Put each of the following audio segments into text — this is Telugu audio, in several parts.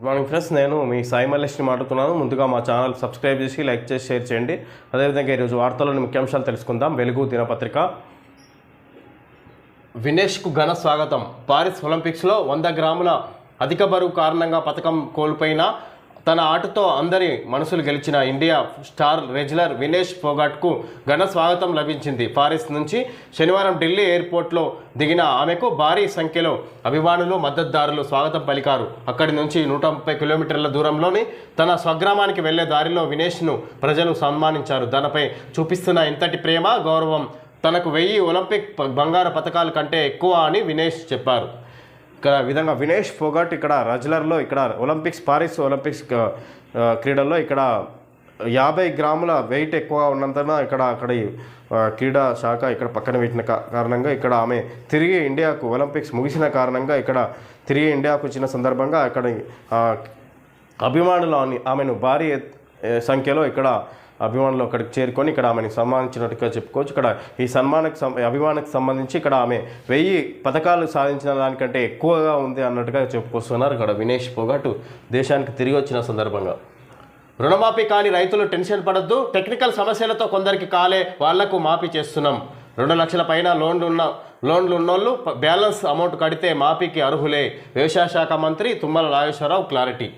గుడ్ మార్నింగ్ ఫ్రెండ్స్ నేను మీ సాయి మల్లేష్ని మాట్లాడుతున్నాను. ముందుగా మా ఛానల్ సబ్స్క్రైబ్ చేసి లైక్ చేసి షేర్ చేయండి. అదేవిధంగా ఈరోజు వార్తల్లోని ముఖ్యాంశాలు తెలుసుకుందాం. వెలుగు దినపత్రిక. వినేష్కు ఘన స్వాగతం. పారిస్ ఒలింపిక్స్లో వంద గ్రాముల అధిక బరువు కారణంగా పథకం కోల్పోయిన తన ఆటతో అందరి మనసులు గెలిచిన ఇండియా స్టార్ రెజ్లర్ వినేష్ ఫోగాట్కు ఘన స్వాగతం లభించింది. పారిస్ నుంచి శనివారం ఢిల్లీ ఎయిర్పోర్ట్లో దిగిన ఆమెకు భారీ సంఖ్యలో అభిమానులు మద్దతుదారులు స్వాగతం పలికారు. అక్కడి నుంచి నూట ముప్పై కిలోమీటర్ల దూరంలోని తన స్వగ్రామానికి వెళ్ళే దారిలో వినేష్ను ప్రజలు సన్మానించారు. దానిపై చూపిస్తున్న ఇంతటి ప్రేమ గౌరవం తనకు వెయ్యి ఒలింపిక్ బంగారు పథకాల కంటే ఎక్కువ అని వినేష్ చెప్పారు. ఇక్కడ విధంగా వినేష్ ఫోగట్ ఇక్కడ రజ్లర్లో ఇక్కడ ఒలింపిక్స్ పారిస్ ఒలింపిక్స్ క్రీడల్లో ఇక్కడ యాభై గ్రాముల వెయిట్ ఎక్కువ ఉన్నంతన ఇక్కడ అక్కడ క్రీడా శాఖ ఇక్కడ పక్కన పెట్టిన కారణంగా ఇక్కడ ఆమె తిరిగి ఇండియాకు ఒలింపిక్స్ ముగిసిన కారణంగా ఇక్కడ తిరిగి ఇండియాకు వచ్చిన సందర్భంగా అక్కడ అభిమానులు ఆమె- ఆమెను భారీ సంఖ్యలో ఇక్కడ అభిమానులు అక్కడికి చేరుకొని ఇక్కడ ఆమెను సన్మానించినట్టుగా చెప్పుకోవచ్చు. ఇక్కడ ఈ సన్మానకు అభిమానికి సంబంధించి ఇక్కడ ఆమె వెయ్యి పథకాలు సాధించిన దానికంటే ఎక్కువగా ఉంది అన్నట్టుగా చెప్పుకొస్తున్నారు. ఇక్కడ వినేష్ పొగటు దేశానికి తిరిగి వచ్చిన సందర్భంగా. రుణమాఫీ కాని రైతులు టెన్షన్ పడద్దు. టెక్నికల్ సమస్యలతో కొందరికి కాలే వాళ్ళకు మాఫీ చేస్తున్నాం. రెండు లక్షల పైన లోన్లు ఉన్న లోన్లు ఉన్నోళ్ళు బ్యాలెన్స్ అమౌంట్ కడితే మాఫీకి అర్హులే. వ్యవసాయ శాఖ మంత్రి తుమ్మల నాగేశ్వరరావు క్లారిటీ.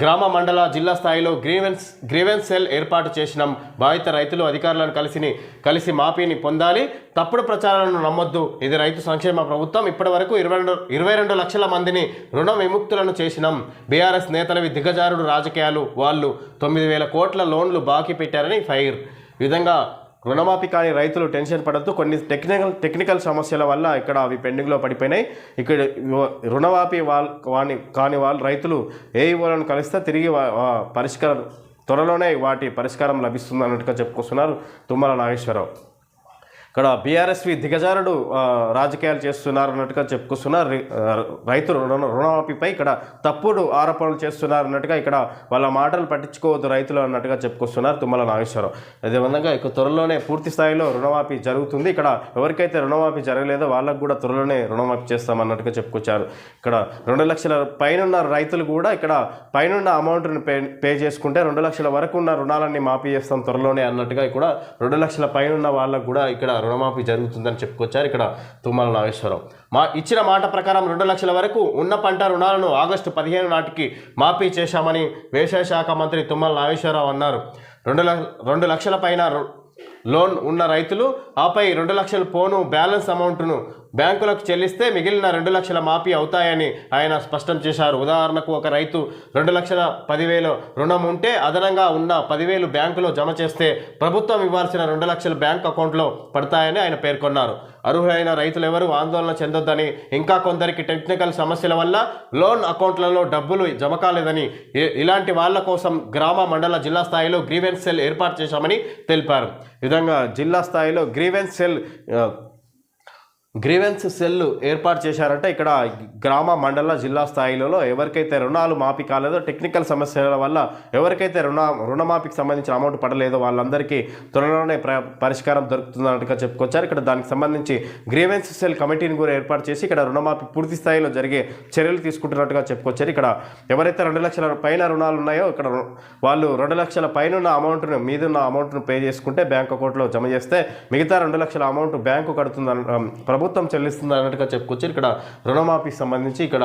గ్రామ మండల జిల్లా స్థాయిలో గ్రీవెన్స్ గ్రీవెన్స్ సెల్ ఏర్పాటు చేసిన బాధిత రైతులు అధికారులను కలిసి కలిసి మాఫీని పొందాలి. తప్పుడు ప్రచారాలను నమ్మొద్దు. ఇది రైతు సంక్షేమ ప్రభుత్వం. ఇప్పటి వరకు ఇరవై రెండు ఇరవై రెండు లక్షల మందిని రుణ విముక్తులను చేసినాం. బీఆర్ఎస్ నేతలవి దిగజారుడు రాజకీయాలు వాళ్ళు తొమ్మిది వేల కోట్ల లోన్లు బాకీ పెట్టారని ఫైర్. ఈ విధంగా రుణమాఫీ కాని రైతులు టెన్షన్ పడద్దు. కొన్ని టెక్నికల్ టెక్నికల్ సమస్యల వల్ల ఇక్కడ అవి పెండింగ్లో పడిపోయినాయి. ఇక్కడ రుణమాఫీ వాళ్ళ వాని కాని వాళ్ళు రైతులు ఏ ఇవ్వాలని కలిస్తే తిరిగి పరిష్కారం త్వరలోనే వాటి పరిష్కారం లభిస్తుంది అన్నట్టుగా చెప్పుకొస్తున్నారు తుమ్మల నాగేశ్వరరావు. ఇక్కడ బీఆర్ఎస్వి దిగజారుడు రాజకీయాలు చేస్తున్నారు అన్నట్టుగా చెప్పుకొస్తున్నారు రైతు రుణ రుణమాఫీపై ఇక్కడ తప్పుడు ఆరోపణలు చేస్తున్నారు అన్నట్టుగా ఇక్కడ వాళ్ళ మాటలు పట్టించుకోవద్దు రైతులు అన్నట్టుగా చెప్పుకొస్తున్నారు తుమ్మల నాగేశ్వరరావు. అదేవిధంగా ఇక త్వరలోనే పూర్తి స్థాయిలో రుణమాఫీ జరుగుతుంది. ఇక్కడ ఎవరికైతే రుణమాఫీ జరగలేదో వాళ్ళకు కూడా త్వరలోనే రుణమాఫీ చేస్తామన్నట్టుగా చెప్పుకొచ్చారు. ఇక్కడ రెండు లక్షల పైన రైతులు కూడా ఇక్కడ పైన అమౌంట్ని పే పే చేసుకుంటే రెండు లక్షల వరకు ఉన్న రుణాలన్నీ మాఫీ చేస్తాం త్వరలోనే అన్నట్టుగా కూడా రెండు లక్షల పైన వాళ్ళకు కూడా ఇక్కడ రుణమాఫీ జరుగుతుందని చెప్పుకొచ్చారు ఇక్కడ తుమ్మల నాగేశ్వరరావు. మా ఇచ్చిన మాట ప్రకారం రెండు లక్షల వరకు ఉన్న పంట రుణాలను ఆగస్టు పదిహేను నాటికి మాఫీ చేశామని వ్యవసాయ శాఖ మంత్రి తుమ్మల నాగేశ్వరరావు అన్నారు. రెండు రెండు లక్షల పైన లోన్ ఉన్న రైతులు ఆపై రెండు లక్షల పోను బ్యాలెన్స్ అమౌంట్ను బ్యాంకులకు చెల్లిస్తే మిగిలిన రెండు లక్షల మాఫీ అవుతాయని ఆయన స్పష్టం చేశారు. ఉదాహరణకు ఒక రైతు రెండు లక్షల పదివేలు రుణం ఉంటే అదనంగా ఉన్న పదివేలు బ్యాంకులో జమ చేస్తే ప్రభుత్వం ఇవ్వాల్సిన రెండు లక్షల బ్యాంక్ అకౌంట్లో పడతాయని ఆయన పేర్కొన్నారు. అర్హులైన రైతులు ఎవరు ఆందోళన చెందొద్దని ఇంకా కొందరికి టెక్నికల్ సమస్యల వల్ల లోన్ అకౌంట్లలో డబ్బులు జమ కాలేదని ఇలాంటి వాళ్ళ కోసం గ్రామ మండల జిల్లా స్థాయిలో గ్రీవెన్స్ సెల్ ఏర్పాటు చేశామని తెలిపారు. విధంగా జిల్లా స్థాయిలో గ్రీవెన్స్ సెల్ గ్రీవెన్స్ సెల్ ఏర్పాటు చేశారంటే ఇక్కడ గ్రామ మండల జిల్లా స్థాయిలలో ఎవరికైతే రుణాలు మాఫీ కాలేదో టెక్నికల్ సమస్యల వల్ల ఎవరికైతే రుణ రుణమాఫీకి సంబంధించిన అమౌంట్ పడలేదో వాళ్ళందరికీ త్వరలోనే ప్ర పరిష్కారం దొరుకుతుందన్నట్టుగా చెప్పుకొచ్చారు. ఇక్కడ దానికి సంబంధించి గ్రీవెన్స్ సెల్ కమిటీని కూడా ఏర్పాటు చేసి ఇక్కడ రుణమాఫీ పూర్తి స్థాయిలో జరిగే చర్యలు తీసుకుంటున్నట్టుగా చెప్పుకొచ్చారు. ఇక్కడ ఎవరైతే రెండు లక్షల పైన రుణాలు ఉన్నాయో ఇక్కడ వాళ్ళు రెండు లక్షల పైన ఉన్న అమౌంట్ను మీదున్న అమౌంట్ను పే చేసుకుంటే బ్యాంక్ అకౌంట్లో జమ చేస్తే మిగతా రెండు లక్షల అమౌంట్ బ్యాంకు కడుతుంది అన్న- ప్రభుత్వం చెల్లిస్తుంది అన్నట్టుగా చెప్పుకోవచ్చు. ఇక్కడ రుణమాఫీకి సంబంధించి ఇక్కడ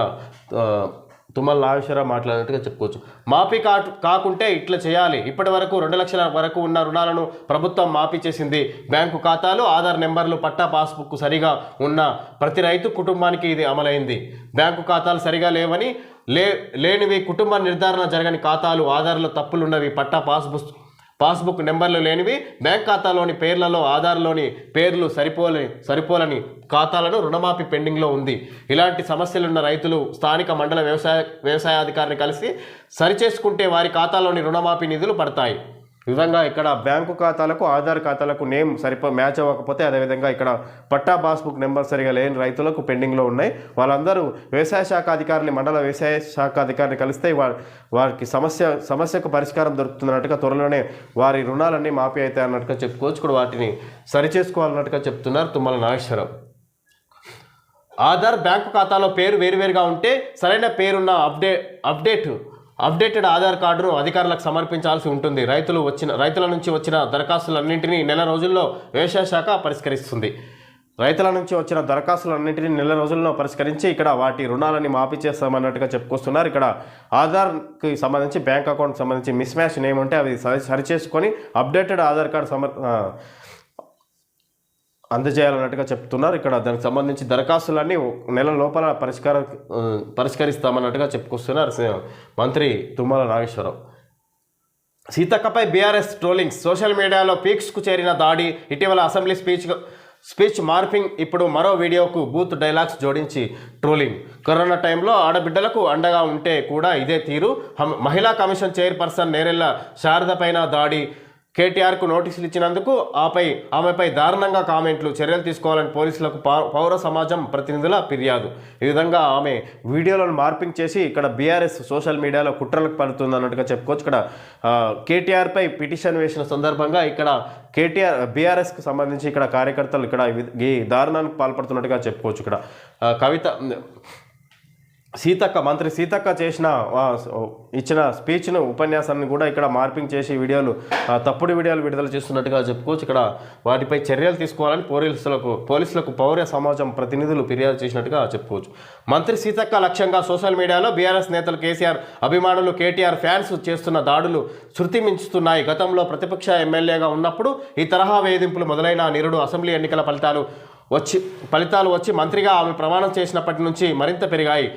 తుమ్మల నాగేశ్వరరావు మాట్లాడినట్టుగా చెప్పుకోవచ్చు. మాఫీ కా కాకుంటే ఇట్లా చేయాలి. ఇప్పటి వరకు రెండు లక్షల వరకు ఉన్న రుణాలను ప్రభుత్వం మాఫీ చేసింది. బ్యాంకు ఖాతాలు ఆధార్ నెంబర్లు పట్టా పాస్బుక్ సరిగా ఉన్న ప్రతి రైతు కుటుంబానికి ఇది అమలైంది. బ్యాంకు ఖాతాలు సరిగా లేవని లే లేనివి కుటుంబ నిర్ధారణ జరగని ఖాతాలు ఆధార్లో తప్పులున్నవి పట్టా పాస్బుక్ పాస్బుక్ నెంబర్లు లేనివి బ్యాంక్ ఖాతాలోని పేర్లలో ఆధార్లోని పేర్లు సరిపోలే సరిపోలని ఖాతాలను రుణమాఫీ పెండింగ్లో ఉంది. ఇలాంటి సమస్యలున్న రైతులు స్థానిక మండల వ్యవసాయ వ్యవసాయాధికారిని కలిసి సరిచేసుకుంటే వారి ఖాతాలోని రుణమాఫీ నిధులు పడతాయి. విధంగా ఇక్కడ బ్యాంకు ఖాతాలకు ఆధార్ ఖాతాలకు నేమ్ సరిపో మ్యాచ్ అవ్వకపోతే అదేవిధంగా ఇక్కడ పట్టా పాస్బుక్ నెంబర్ సరిగా లేని రైతులకు పెండింగ్లో ఉన్నాయి. వాళ్ళందరూ వ్యవసాయ శాఖ అధికారిని మండల వ్యవసాయ శాఖ అధికారిని కలిస్తే వారికి సమస్య సమస్యకు పరిష్కారం దొరుకుతున్నట్టుగా త్వరలోనే వారి రుణాలన్నీ మాఫీ అవుతాయి అన్నట్టుగా చెప్పుకోవచ్చు. కూడా వాటిని సరిచేసుకోవాలన్నట్టుగా చెప్తున్నారు తుమ్మల నాగేశ్వరరావు. ఆధార్ బ్యాంకు ఖాతాలో పేరు వేరువేరుగా ఉంటే సరైన పేరున్న అప్డే అప్డేట్ అప్డేటెడ్ ఆధార్ కార్డును అధికారులకు సమర్పించాల్సి ఉంటుంది. రైతులు వచ్చిన రైతుల నుంచి వచ్చిన దరఖాస్తులన్నింటినీ నెల రోజుల్లో వ్యవసాయ శాఖ పరిష్కరిస్తుంది. రైతుల నుంచి వచ్చిన దరఖాస్తులన్నింటినీ నెల రోజుల్లో పరిష్కరించి ఇక్కడ వాటి రుణాలని మాఫీ చేస్తామన్నట్టుగా చెప్పుకొస్తున్నారు. ఇక్కడ ఆధార్కి సంబంధించి బ్యాంక్ అకౌంట్ సంబంధించి మిస్ మ్యాచ్ నేమ్ ఉంటే అవి సరి సరిచేసుకొని అప్డేటెడ్ ఆధార్ కార్డు సమర్ అందజేయాలన్నట్టుగా చెప్తున్నారు. ఇక్కడ దానికి సంబంధించి దరఖాస్తులన్నీ నెల లోపల పరిష్కార పరిష్కరిస్తామన్నట్టుగా చెప్పుకొస్తున్నారు మంత్రి తుమ్మల నాగేశ్వరరావు. సీతక్కపై బీఆర్ఎస్ ట్రోలింగ్స్ సోషల్ మీడియాలో పీక్స్కు చేరిన దాడి ఇటీవల అసెంబ్లీ స్పీచ్ స్పీచ్ మార్పింగ్ ఇప్పుడు మరో వీడియోకు బూత్ డైలాగ్స్ జోడించి ట్రోలింగ్. కరోనా టైంలో ఆడబిడ్డలకు అండగా ఉంటే కూడా ఇదే తీరు. హమ్- మహిళా కమిషన్ చైర్పర్సన్ నేరెళ్ళ శారద పైన దాడి కేటీఆర్కు నోటీసులు ఇచ్చినందుకు ఆపై ఆమెపై దారుణంగా కామెంట్లు చర్యలు తీసుకోవాలని పోలీసులకు పౌర సమాజం ప్రతినిధుల ఫిర్యాదు. ఈ విధంగా ఆమె వీడియోలను మార్పింగ్ చేసి ఇక్కడ బీఆర్ఎస్ సోషల్ మీడియాలో కుట్రలకు పడుతుంది అన్నట్టుగా చెప్పుకోవచ్చు. ఇక్కడ కేటీఆర్పై పిటిషన్ వేసిన సందర్భంగా ఇక్కడ కేటీఆర్ బీఆర్ఎస్కి సంబంధించి ఇక్కడ కార్యకర్తలు ఇక్కడ ఈ దారుణానికి పాల్పడుతున్నట్టుగా చెప్పుకోవచ్చు. ఇక్కడ కవిత సీతక్క మంత్రి సీతక్క చేసిన ఇచ్చిన స్పీచ్ను ఉపన్యాసాన్ని కూడా ఇక్కడ మార్పింగ్ చేసి వీడియోలు తప్పుడు వీడియోలు విడుదల చేస్తున్నట్టుగా చెప్పుకోవచ్చు. ఇక్కడ వాటిపై చర్యలు తీసుకోవాలని పోలీసులకు పోలీసులకు పౌర సమాజం ప్రతినిధులు ఫిర్యాదు చేసినట్టుగా చెప్పుకోవచ్చు. మంత్రి సీతక్క లక్ష్యంగా సోషల్ మీడియాలో బీఆర్ఎస్ నేతలు కేసీఆర్ అభిమానులు కేటీఆర్ ఫ్యాన్స్ చేస్తున్న దాడులు శృతి మించుతున్నాయి గతంలో ప్రతిపక్ష ఎమ్మెల్యేగా ఉన్నప్పుడు ఈ తరహా వేధింపులు మొదలైన నిరుడు అసెంబ్లీ ఎన్నికల ఫలితాలు వచ్చి ఫలితాలు వచ్చి మంత్రిగా ఆమె ప్రమాణం చేసినప్పటి నుంచి మరింత పెరిగాయి.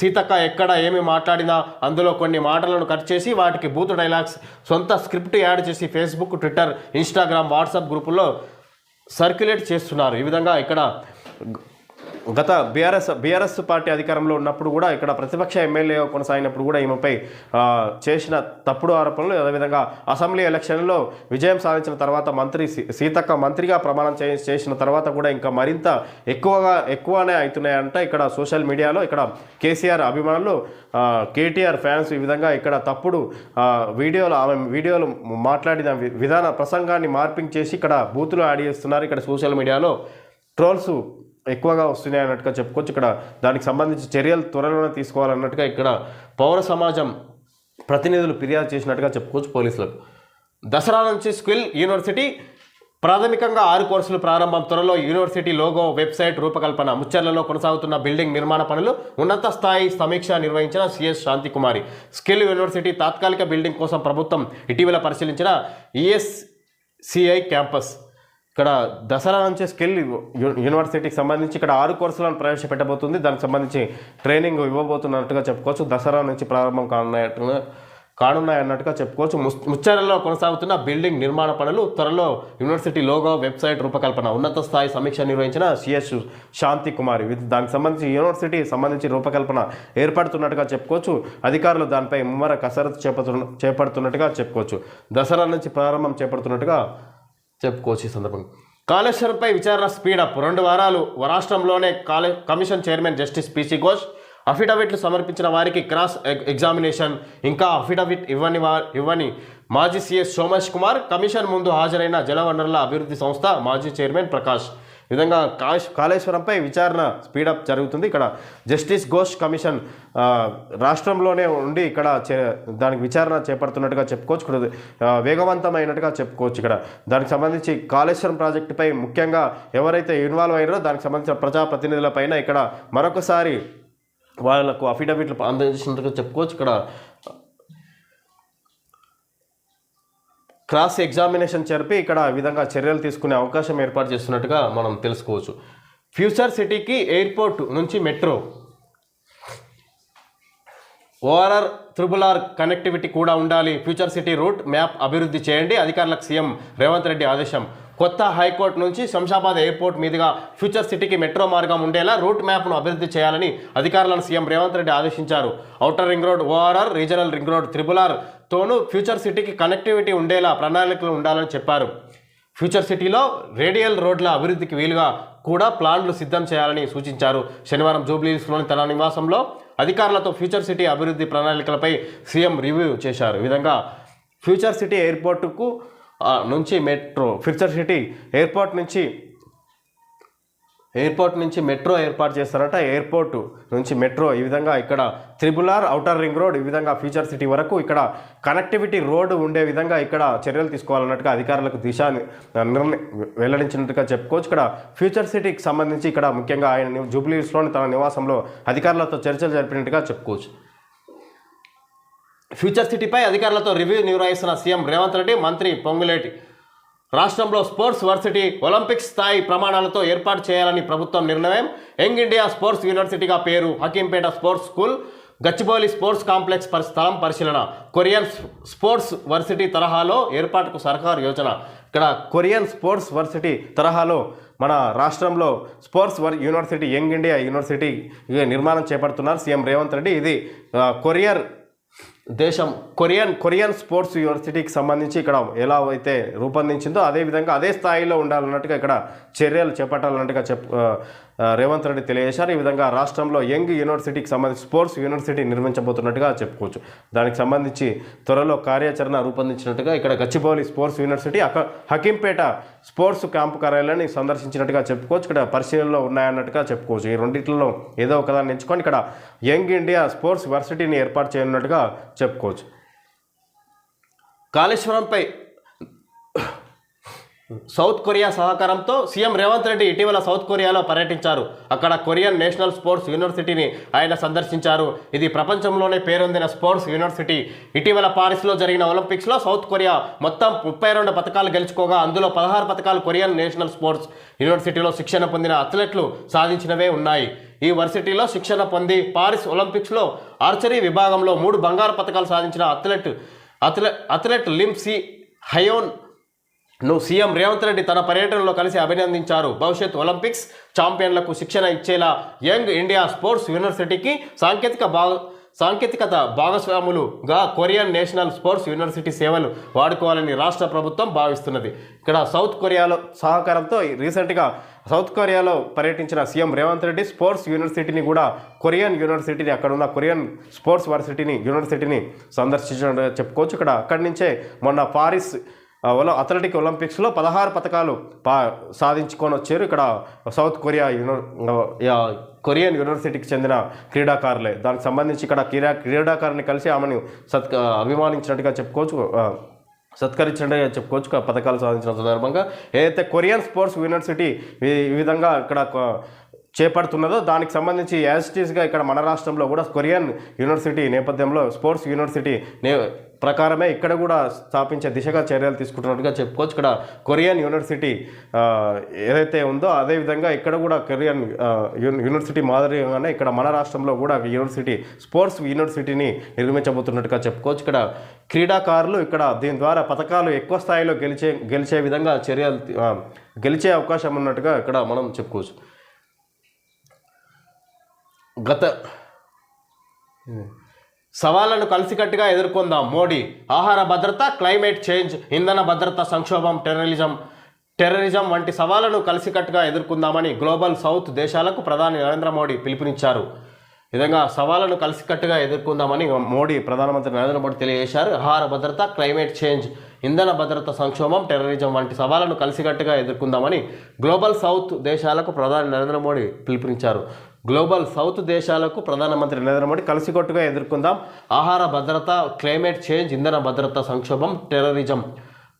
సీతక్క ఎక్కడ ఏమి మాట్లాడినా అందులో కొన్ని మాటలను కట్ చేసి వాటికి బూత్ డైలాగ్స్ సొంత స్క్రిప్ట్ యాడ్ చేసి ఫేస్బుక్ ట్విట్టర్ ఇన్స్టాగ్రామ్ వాట్సాప్ గ్రూపుల్లో సర్క్యులేట్ చేస్తున్నారు. ఈ విధంగా ఇక్కడ గత బీఆర్ఎస్ బీఆర్ఎస్ పార్టీ అధికారంలో ఉన్నప్పుడు కూడా ఇక్కడ ప్రతిపక్ష ఎమ్మెల్యే కొనసాగినప్పుడు కూడా ఈమెపై చేసిన తప్పుడు ఆరోపణలు అదేవిధంగా అసెంబ్లీ ఎలక్షన్లో విజయం సాధించిన తర్వాత మంత్రి సీతక్క మంత్రిగా ప్రమాణం చేసిన తర్వాత కూడా ఇంకా మరింత ఎక్కువగా ఎక్కువనే అవుతున్నాయంట ఇక్కడ సోషల్ మీడియాలో. ఇక్కడ కేసీఆర్ అభిమానులు కేటీఆర్ ఫ్యాన్స్ ఈ విధంగా ఇక్కడ తప్పుడు వీడియోలు ఆమె వీడియోలు మాట్లాడిన వి- విధాన ప్రసంగాన్ని మార్పింగ్ చేసి ఇక్కడ బూతులు యాడ్ చేస్తున్నారు ఇక్కడ సోషల్ మీడియాలో ట్రోల్స్ ఎక్కువగా వస్తున్నాయి అన్నట్టుగా చెప్పుకోవచ్చు. ఇక్కడ దానికి సంబంధించి చర్యలు త్వరలోనే తీసుకోవాలన్నట్టుగా ఇక్కడ పౌర సమాజం ప్రతినిధులు ఫిర్యాదు చేసినట్టుగా చెప్పుకోవచ్చు పోలీసులకు. దసరా నుంచి స్కిల్ యూనివర్సిటీ ప్రాథమికంగా ఆరు కోర్సులు ప్రారంభం. త్వరలో యూనివర్సిటీ లోగో వెబ్సైట్ రూపకల్పన ముచ్చర్లలో కొనసాగుతున్న బిల్డింగ్ నిర్మాణ పనులు ఉన్నత స్థాయి సమీక్ష నిర్వహించిన సిఎస్ శాంతికుమారి. స్కిల్ యూనివర్సిటీ తాత్కాలిక బిల్డింగ్ కోసం ప్రభుత్వం ఇటీవల పరిశీలించిన ఈఎస్సిఐ క్యాంపస్. ఇక్కడ దసరా నుంచి స్కిల్ యూనివర్సిటీకి సంబంధించి ఇక్కడ ఆరు కోర్సులను ప్రవేశపెట్టబోతుంది. దానికి సంబంధించి ట్రైనింగ్ ఇవ్వబోతున్నట్టుగా చెప్పుకోవచ్చు. దసరా నుంచి ప్రారంభం కానున్నట్టుగా కానున్నాయి అన్నట్టుగా చెప్పుకోవచ్చు ముస్- కొనసాగుతున్న బిల్డింగ్ నిర్మాణ పనులు త్వరలో యూనివర్సిటీ లోగో వెబ్సైట్ రూపకల్పన ఉన్నత స్థాయి సమీక్ష నిర్వహించిన సిఎస్ శాంతి కుమారి. దానికి సంబంధించి యూనివర్సిటీ సంబంధించి రూపకల్పన ఏర్పడుతున్నట్టుగా చెప్పుకోవచ్చు. అధికారులు దానిపై ముమ్మర కసరత్తు చేపడుతున్న చేపడుతున్నట్టుగా చెప్పుకోవచ్చు. దసరా నుంచి ప్రారంభం చేపడుతున్నట్టుగా చెప్పుకోవచ్చు ఈ సందర్భంగా. కాళేశ్వరంపై విచారణ స్పీడప్ రెండు వారాలు రాష్ట్రంలోనే కాలే commission chairman justice PC Ghosh అఫిడవిట్లు సమర్పించిన వారికి క్రాస్ ఎగ్- ఎగ్జామినేషన్ ఇంకా అఫిడవిట్ ఇవ్వని వారు ఇవ్వని మాజీ సీఎస్ సోమేష్ కుమార్ కమిషన్ ముందు హాజరైన జలవనరుల అభివృద్ధి సంస్థ మాజీ చైర్మన్ ప్రకాష్ విధంగా కాళేశ్ కాళేశ్వరంపై విచారణ స్పీడప్ జరుగుతుంది. ఇక్కడ జస్టిస్ ఘోష్ కమిషన్ రాష్ట్రంలోనే ఉండి ఇక్కడ చే- దానికి విచారణ చేపడుతున్నట్టుగా చెప్పుకోవచ్చు. ఇక్కడ వేగవంతమైనట్టుగా చెప్పుకోవచ్చు ఇక్కడ. దానికి సంబంధించి కాళేశ్వరం ప్రాజెక్టుపై ముఖ్యంగా ఎవరైతే ఇన్వాల్వ్ అయినారో దానికి సంబంధించిన ప్రజాప్రతినిధులపైన ఇక్కడ మరొకసారి వాళ్ళకు అఫిడవిట్లు అందజేసినట్టుగా చెప్పుకోవచ్చు. ఇక్కడ క్రాస్ ఎగ్జామినేషన్ జరిపి ఇక్కడ విధంగా చర్యలు తీసుకునే అవకాశం ఏర్పాటు చేస్తున్నట్టుగా మనం తెలుసుకోవచ్చు. ఫ్యూచర్ సిటీకి ఎయిర్పోర్ట్ నుంచి metro. ORR triple R connectivity కూడా ఉండాలి. ఫ్యూచర్ సిటీ రూట్ మ్యాప్ అభివృద్ధి చేయండి. అధికారులకు సీఎం రేవంత్ రెడ్డి ఆదేశం. కొత్త హైకోర్టు నుంచి శంషాబాద్ ఎయిర్పోర్ట్ మీదుగా ఫ్యూచర్ సిటీకి మెట్రో మార్గం ఉండేలా రూట్ మ్యాప్ను అభివృద్ధి చేయాలని అధికారులను సీఎం రేవంత్ రెడ్డి ఆదేశించారు. Outer ring road ORR regional ring road triple R తోనూ ఫ్యూచర్ సిటీకి కనెక్టివిటీ ఉండేలా ప్రణాళికలు ఉండాలని చెప్పారు. ఫ్యూచర్ సిటీలో రేడియల్ రోడ్ల అభివృద్ధికి వీలుగా కూడా ప్లాన్లు సిద్ధం చేయాలని సూచించారు. శనివారం జూబ్లీహిల్స్లోని తన నివాసంలో అధికారులతో ఫ్యూచర్ సిటీ అభివృద్ధి ప్రణాళికలపై సీఎం రివ్యూ చేశారు. ఈ విధంగా ఫ్యూచర్ సిటీ ఎయిర్పోర్టుకు నుంచి మెట్రో ఫ్యూచర్ సిటీ ఎయిర్పోర్ట్ నుంచి ఎయిర్పోర్ట్ నుంచి మెట్రో ఏర్పాటు చేస్తారట. ఎయిర్పోర్ట్ నుంచి మెట్రో ఈ విధంగా ఇక్కడ triple R outer ring road ఈ విధంగా ఫ్యూచర్ సిటీ వరకు ఇక్కడ కనెక్టివిటీ రోడ్డు ఉండే విధంగా ఇక్కడ చర్యలు తీసుకోవాలన్నట్టుగా అధికారులకు దిశ నిర్ణయం వెల్లడించినట్టుగా చెప్పుకోవచ్చు. ఇక్కడ ఫ్యూచర్ సిటీకి సంబంధించి ఇక్కడ ముఖ్యంగా ఆయన జూబ్లీస్లోని తన నివాసంలో అధికారులతో చర్చలు జరిపినట్టుగా చెప్పుకోవచ్చు. ఫ్యూచర్ సిటీపై అధికారులతో రివ్యూ నిర్వహిస్తున్న సీఎం రేవంత్ రెడ్డి మంత్రి పొంగులేటి. రాష్ట్రంలో స్పోర్ట్స్ వర్సిటీ ఒలింపిక్స్ స్థాయి ప్రమాణాలతో ఏర్పాటు చేయాలని ప్రభుత్వం నిర్ణయం. యంగ్ ఇండియా స్పోర్ట్స్ యూనివర్సిటీగా పేరు Hakimpet sports school Gachibowli sports complex పరి స్థలం పరిశీలన. కొరియన్ స్పోర్ట్స్ వర్సిటీ తరహాలో ఏర్పాటుకు సర్కారు యోచన. ఇక్కడ కొరియన్ స్పోర్ట్స్ వర్సిటీ తరహాలో మన రాష్ట్రంలో స్పోర్ట్స్ వర్ యూనివర్సిటీ యంగ్ ఇండియా యూనివర్సిటీ నిర్మాణం చేపడుతున్నారు సీఎం రేవంత్ రెడ్డి. ఇది కొరియర్ దేశం కొరియన్ కొరియన్ స్పోర్ట్స్ యూనివర్సిటీకి సంబంధించి ఇక్కడ ఎలా అయితే రూపొందించిందో అదే విధంగా అదే స్థాయిలో ఉండాలన్నట్టుగా ఇక్కడ చర్యలు చేపట్టాలన్నట్టుగా చెప్ రేవంత్ రెడ్డి తెలియజేశారు. ఈ విధంగా రాష్ట్రంలో యంగ్ యూనివర్సిటీకి సంబంధించి స్పోర్ట్స్ యూనివర్సిటీ నిర్మించబోతున్నట్టుగా చెప్పుకోవచ్చు. దానికి సంబంధించి త్వరలో కార్యాచరణ రూపొందించినట్టుగా ఇక్కడ గచ్చిబౌలి స్పోర్ట్స్ యూనివర్సిటీ అక్క హకీంపేట స్పోర్ట్స్ క్యాంపు కార్యాలయాన్ని సందర్శించినట్టుగా చెప్పుకోవచ్చు. ఇక్కడ పరిశీలనలో ఉన్నాయన్నట్టుగా చెప్పుకోవచ్చు. ఈ రెండింటిలో ఏదో ఒకదాన్ని ఎంచుకొని ఇక్కడ యంగ్ ఇండియా స్పోర్ట్స్ వర్సిటీని ఏర్పాటు చేయనున్నట్టుగా చెప్పుకోవచ్చు. కాళేశ్వరంపై సౌత్ కొరియా సహకారంతో సీఎం రేవంత్ రెడ్డి ఇటీవల సౌత్ కొరియాలో పర్యటించారు. అక్కడ కొరియన్ నేషనల్ స్పోర్ట్స్ యూనివర్సిటీని ఆయన సందర్శించారు. ఇది ప్రపంచంలోనే పేరొందిన స్పోర్ట్స్ యూనివర్సిటీ. ఇటీవల పారిస్లో జరిగిన ఒలింపిక్స్లో సౌత్ కొరియా మొత్తం ముప్పై రెండు పథకాలు గెలుచుకోగా అందులో పదహారు పథకాలు కొరియన్ నేషనల్ స్పోర్ట్స్ యూనివర్సిటీలో శిక్షణ పొందిన అథ్లెట్లు సాధించినవే ఉన్నాయి. ఈ వర్సిటీలో శిక్షణ పొంది పారిస్ ఒలింపిక్స్లో ఆర్చరీ విభాగంలో మూడు బంగారు పథకాలు సాధించిన athlete athlete athlete Limsi Hyeon ను సీఎం రేవంత్ రెడ్డి తన పర్యటనలో కలిసి అభినందించారు. భవిష్యత్ ఒలింపిక్స్ ఛాంపియన్లకు శిక్షణ ఇచ్చేలా యంగ్ ఇండియా స్పోర్ట్స్ యూనివర్సిటీకి సాంకేతిక భాగ సాంకేతికత భాగస్వాములుగా కొరియన్ నేషనల్ స్పోర్ట్స్ యూనివర్సిటీ సేవలు వాడుకోవాలని రాష్ట్ర ప్రభుత్వం భావిస్తున్నది. ఇక్కడ సౌత్ కొరియాలో సహకారంతో రీసెంట్గా సౌత్ కొరియాలో పర్యటించిన సీఎం రేవంత్ రెడ్డి స్పోర్ట్స్ యూనివర్సిటీని కూడా కొరియన్ యూనివర్సిటీని అక్కడ ఉన్న కొరియన్ స్పోర్ట్స్ వర్సిటీని యూనివర్సిటీని సందర్శించడం చెప్పుకోవచ్చు. ఇక్కడ అక్కడి నుంచే మొన్న పారిస్ అథ్లెటిక్ ఒలింపిక్స్లో పదహారు పథకాలు పా సాధించుకొని వచ్చారు ఇక్కడ సౌత్ కొరియా యూని కొరియన్ యూనివర్సిటీకి చెందిన క్రీడాకారులే. దానికి సంబంధించి ఇక్కడ క్రీడా క్రీడాకారుని కలిసి ఆమెను సత్ అభిమానించినట్టుగా చెప్పుకోవచ్చు. సత్కరించండి సత్కరించినట్టుగా చెప్పుకోవచ్చు. పథకాలు సాధించిన సందర్భంగా. ఏదైతే కొరియన్ స్పోర్ట్స్ యూనివర్సిటీ ఈ విధంగా ఇక్కడ చేపడుతున్నదో దానికి సంబంధించి యాజిటీస్గా ఇక్కడ మన రాష్ట్రంలో కూడా కొరియన్ యూనివర్సిటీ నేపథ్యంలో స్పోర్ట్స్ యూనివర్సిటీ నే ప్రకారమే ఇక్కడ కూడా స్థాపించే దిశగా చర్యలు తీసుకుంటున్నట్టుగా చెప్పుకోవచ్చు. ఇక్కడ కొరియన్ యూనివర్సిటీ ఏదైతే ఉందో అదే విధంగా ఇక్కడ కూడా కొరియన్ యూనివర్సిటీ మాదిరిగానే ఇక్కడ మన రాష్ట్రంలో కూడా యూనివర్సిటీ స్పోర్ట్స్ యూనివర్సిటీని నిర్మించబోతున్నట్టుగా చెప్పుకోవచ్చు. ఇక్కడ క్రీడాకారులు ఇక్కడ దీని ద్వారా పథకాలు ఎక్కువ స్థాయిలో గెలిచే గెలిచే విధంగా చర్యలు గెలిచే అవకాశం ఉన్నట్టుగా ఇక్కడ మనం చెప్పుకోవచ్చు. గత సవాళ్ళను కలిసికట్టుగా ఎదుర్కొందాం. మోడీ ఆహార భద్రత క్లైమేట్ చేంజ్ ఇంధన భద్రత సంక్షోభం టెర్రరిజం టెర్రరిజం వంటి సవాళ్ళను కలిసికట్టుగా ఎదుర్కొందామని గ్లోబల్ సౌత్ దేశాలకు ప్రధాని నరేంద్ర మోడీ పిలుపునిచ్చారు. విధంగా సవాళ్ళను కలిసికట్టుగా ఎదుర్కొందామని మోడీ ప్రధానమంత్రి నరేంద్ర మోడీ తెలియజేశారు. ఆహార భద్రత క్లైమేట్ చేంజ్ ఇంధన భద్రత సంక్షోభం టెర్రరిజం వంటి సవాళ్ళను కలిసికట్టుగా ఎదుర్కొందామని గ్లోబల్ సౌత్ దేశాలకు ప్రధాని నరేంద్ర మోడీ పిలుపునిచ్చారు. గ్లోబల్ సౌత్ దేశాలకు ప్రధానమంత్రి నరేంద్ర మోడీ కలిసికట్టుగా ఎదుర్కొందాం. ఆహార భద్రత క్లైమేట్ చేంజ్ ఇంధన భద్రత సంక్షోభం టెర్రరిజం.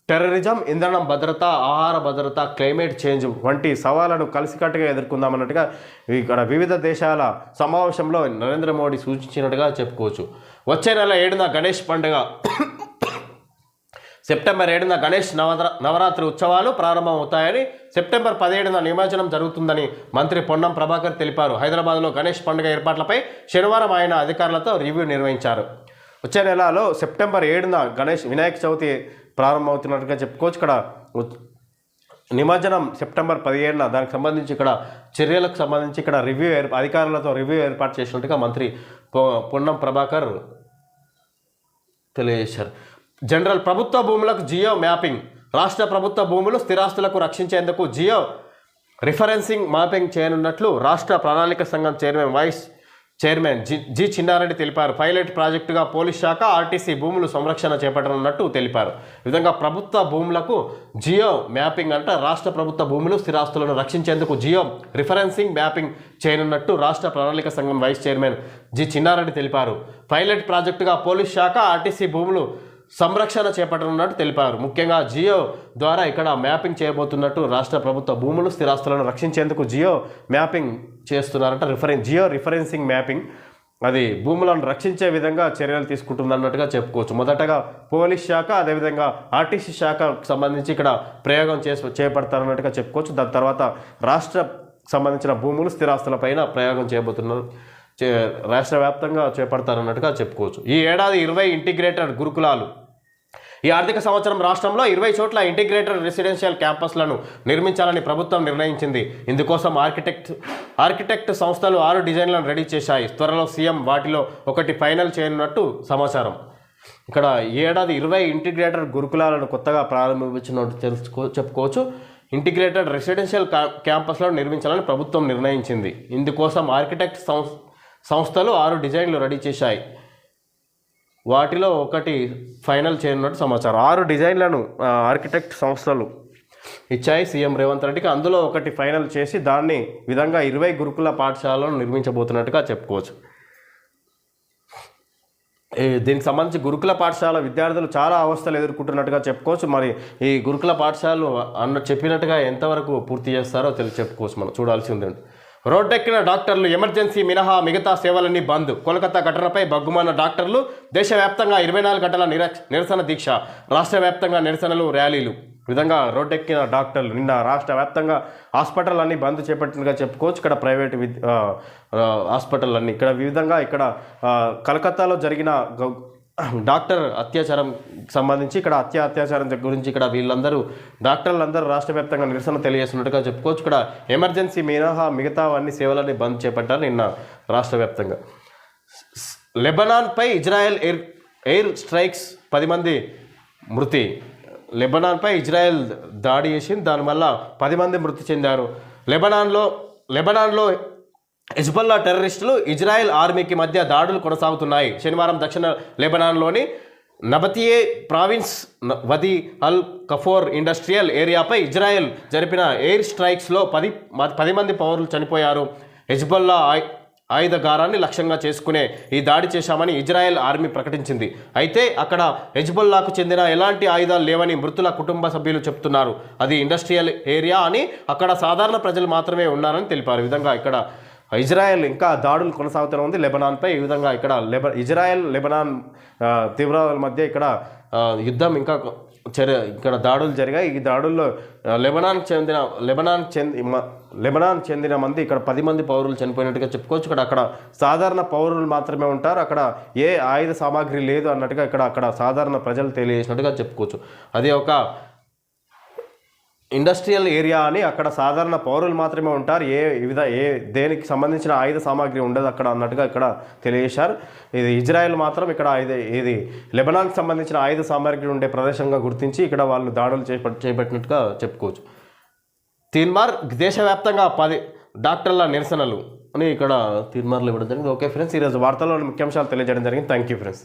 టెర్రరిజం ఇంధనం భద్రత ఆహార భద్రత క్లైమేట్ చేంజ్ వంటి సవాళ్ళను కలిసికట్టుగా ఎదుర్కొందామన్నట్టుగా ఇక్కడ వివిధ దేశాల సమావేశంలో నరేంద్ర మోడీ సూచించినట్టుగా చెప్పుకోవచ్చు. వచ్చే నెల ఏడున గణేష్ పండుగ. సెప్టెంబర్ ఏడున గణేష్ నవర నవరాత్రి ఉత్సవాలు ప్రారంభమవుతాయని సెప్టెంబర్ పదిహేడున నిమజ్జనం జరుగుతుందని మంత్రి పొన్నం ప్రభాకర్ తెలిపారు. హైదరాబాద్లో గణేష్ పండుగ ఏర్పాట్లపై శనివారం ఆయన అధికారులతో రివ్యూ నిర్వహించారు. వచ్చే నెలలో సెప్టెంబర్ ఏడున గణేష్ వినాయక చవితి ప్రారంభమవుతున్నట్టుగా చెప్పుకోవచ్చు. ఇక్కడ ఉత్- నిమజ్జనం సెప్టెంబర్ పదిహేడున దానికి సంబంధించి ఇక్కడ చర్యలకు సంబంధించి ఇక్కడ రివ్యూ ఏర్ప అధికారులతో రివ్యూ ఏర్పాటు చేసినట్టుగా మంత్రి పొ- పొన్నం ప్రభాకర్ తెలియజేశారు. జనరల్ ప్రభుత్వ భూములకు జియో మ్యాపింగ్ రాష్ట్ర ప్రభుత్వ భూములు స్థిరాస్తులకు రక్షించేందుకు జియో రిఫరెన్సింగ్ మ్యాపింగ్ చేయనున్నట్లు రాష్ట్ర ప్రణాళిక సంఘం chairman vice chairman G G Chinnareddy తెలిపారు. పైలట్ ప్రాజెక్టుగా పోలీస్ శాఖ ఆర్టీసీ భూములు సంరక్షణ చేపట్టనున్నట్టు తెలిపారు. ఈ విధంగా ప్రభుత్వ భూములకు జియో మ్యాపింగ్ అంటే రాష్ట్ర ప్రభుత్వ భూములు స్థిరాస్తులను రక్షించేందుకు జియో రిఫరెన్సింగ్ మ్యాపింగ్ చేయనున్నట్టు రాష్ట్ర ప్రణాళిక సంఘం వైస్ చైర్మన్ జి చిన్నారెడ్డి తెలిపారు. పైలట్ ప్రాజెక్టుగా పోలీస్ శాఖ ఆర్టీసీ భూములు సంరక్షణ చేపట్టనున్నట్టు తెలిపారు. ముఖ్యంగా జియో ద్వారా ఇక్కడ మ్యాపింగ్ చేయబోతున్నట్టు రాష్ట్ర ప్రభుత్వ భూములు స్థిరాస్తులను రక్షించేందుకు జియో మ్యాపింగ్ చేస్తున్నారంట. Reference geo referencing mapping. అది భూములను రక్షించే విధంగా చర్యలు తీసుకుంటుందన్నట్టుగా చెప్పుకోవచ్చు. మొదటగా పోలీస్ శాఖ అదేవిధంగా ఆర్టీసీ శాఖకు సంబంధించి ఇక్కడ ప్రయోగం చేసి చేపడతారన్నట్టుగా చెప్పుకోవచ్చు. దాని తర్వాత రాష్ట్ర సంబంధించిన భూములు స్థిరాస్తులపైన ప్రయోగం చేయబోతున్నారు. రాష్ట్ర వ్యాప్తంగా చేపడతారన్నట్టుగా చెప్పుకోవచ్చు. ఈ ఏడాది ఇరవై ఇంటిగ్రేటెడ్ గురుకులాలు. ఈ ఆర్థిక సంవత్సరం రాష్ట్రంలో ఇరవై చోట్ల ఇంటిగ్రేటెడ్ రెసిడెన్షియల్ క్యాంపస్లను నిర్మించాలని ప్రభుత్వం నిర్ణయించింది. ఇందుకోసం ఆర్కిటెక్ట్ ఆర్కిటెక్ట్ సంస్థలు ఆరు డిజైన్లను రెడీ చేశాయి. త్వరలో సీఎం వాటిలో ఒకటి ఫైనల్ చేయనున్నట్టు సమాచారం. ఇక్కడ ఈ ఏడాది ఇరవై ఇంటిగ్రేటెడ్ గురుకులాలను కొత్తగా ప్రారంభించినట్టు తెలుసుకో చెప్పుకోవచ్చు. ఇంటిగ్రేటెడ్ రెసిడెన్షియల్ క్యాంపస్లను నిర్మించాలని ప్రభుత్వం నిర్ణయించింది. ఇందుకోసం ఆర్కిటెక్ట్ సంస్ సంస్థలు ఆరు డిజైన్లు రెడీ చేశాయి. వాటిలో ఒకటి ఫైనల్ చేయనున్నట్టు సమాచారం. ఆరు డిజైన్లను ఆర్కిటెక్ట్ సంస్థలు ఇచ్చాయి సీఎం రేవంత్ రెడ్డికి. అందులో ఒకటి ఫైనల్ చేసి దాన్ని విధంగా ఇరవై గురుకుల పాఠశాలను నిర్మించబోతున్నట్టుగా చెప్పుకోవచ్చు. దీనికి సంబంధించి గురుకుల పాఠశాల విద్యార్థులు చాలా అవస్థలు ఎదుర్కొంటున్నట్టుగా చెప్పుకోవచ్చు. మరి ఈ గురుకుల పాఠశాలలు అన్న చెప్పినట్టుగా ఎంతవరకు పూర్తి చేస్తారో తెలిసి చెప్పుకోవచ్చు. మనం చూడాల్సి ఉంది. రోడ్డెక్కిన డాక్టర్లు ఎమర్జెన్సీ మినహా మిగతా సేవలన్నీ బంద్. కోల్కతా ఘటనపై బగ్గుమన్న డాక్టర్లు దేశవ్యాప్తంగా ఇరవై నాలుగు గంటల నిరసన దీక్ష రాష్ట్ర వ్యాప్తంగా నిరసనలు ర్యాలీలు. విధంగా రోడ్డెక్కిన డాక్టర్లు నిన్న రాష్ట్ర వ్యాప్తంగా హాస్పిటల్ అన్ని బంద్ చేపట్టినట్టుగా చెప్పుకోవచ్చు. ఇక్కడ ప్రైవేట్ విద్ హాస్పిటల్ అన్ని ఇక్కడ ఈ విధంగా ఇక్కడ కలకత్తాలో జరిగిన డాక్టర్ అత్యాచారం సంబంధించి ఇక్కడ అత్యా అత్యాచారం గురించి ఇక్కడ వీళ్ళందరూ డాక్టర్లందరూ రాష్ట్ర వ్యాప్తంగా నిరసన తెలియజేస్తున్నట్టుగా చెప్పుకోవచ్చు. ఇక్కడ ఎమర్జెన్సీ మినహా మిగతా అన్ని సేవలని బంద్ చేపట్టారు నిన్న రాష్ట్ర వ్యాప్తంగా. లెబనాన్పై ఇజ్రాయెల్ ఎయిర్ ఎయిర్ స్ట్రైక్స్ పది మంది మృతి. లెబనాన్పై ఇజ్రాయెల్ దాడి చేసింది దానివల్ల పది మంది మృతి చెందారు. లెబనాన్లో లెబనాన్లో హిజ్బల్లా టెర్రరిస్టులు ఇజ్రాయెల్ ఆర్మీకి మధ్య దాడులు కొనసాగుతున్నాయి. శనివారం దక్షిణ లెబనాన్లోని Nabatieh province Wadi Al Kafour industrial ఏరియాపై Israel జరిపిన ఎయిర్ స్ట్రైక్స్లో పది మ- పది మంది పౌరులు చనిపోయారు. హిజ్బల్లా ఆయుధగారాన్ని లక్ష్యంగా చేసుకునే ఈ దాడి చేశామని ఇజ్రాయెల్ ఆర్మీ ప్రకటించింది. అయితే అక్కడ హెజ్బుల్లాకు చెందిన ఎలాంటి ఆయుధాలు లేవని మృతుల కుటుంబ సభ్యులు చెప్తున్నారు. అది ఇండస్ట్రియల్ ఏరియా అని అక్కడ సాధారణ ప్రజలు మాత్రమే ఉన్నారని తెలిపారు. విధంగా ఇక్కడ ఇజ్రాయెల్ ఇంకా దాడులు కొనసాగుతూనే ఉంది. లెబనాన్పై ఈ విధంగా ఇక్కడ లెబ ఇజ్రాయెల్ లెబనాన్ తీవ్రవాదుల మధ్య ఇక్కడ యుద్ధం ఇంకా చర్య ఇక్కడ దాడులు జరిగాయి. ఈ దాడుల్లో లెబనాన్ చెందిన లెబనాన్ చెంది మ- లెబనాన్ చెందిన మంది ఇక్కడ పది మంది పౌరులు చనిపోయినట్టుగా చెప్పుకోవచ్చు. ఇక్కడ అక్కడ సాధారణ పౌరులు మాత్రమే ఉంటారు. అక్కడ ఏ ఆయుధ సామాగ్రి లేదు అన్నట్టుగా ఇక్కడ అక్కడ సాధారణ ప్రజలు తెలియజేసినట్టుగా చెప్పుకోవచ్చు. అది ఒక ఇండస్ట్రియల్ ఏరియా అని అక్కడ సాధారణ పౌరులు మాత్రమే ఉంటారు. ఏ విధ ఏ దేనికి సంబంధించిన ఆయుధ సామాగ్రి ఉండదు అక్కడ అన్నట్టుగా ఇక్కడ తెలియజేశారు. ఇది ఇజ్రాయెల్ మాత్రం ఇక్కడ ఇది ఇది లెబనాన్కి సంబంధించిన ఆయుధ సామాగ్రి ఉండే ప్రదేశంగా గుర్తించి ఇక్కడ వాళ్ళు దాడులు చేప చేపట్టినట్టుగా చెప్పుకోవచ్చు. తీన్మార్ దేశవ్యాప్తంగా పది డాక్టర్ల నిరసనలు అని ఇక్కడ తీర్మార్లు ఇవ్వడం జరిగింది. ఓకే ఫ్రెండ్స్ ఈరోజు వార్తల్లో ముఖ్యాంశాలు తెలియజేయడం జరిగింది. Thank you friends.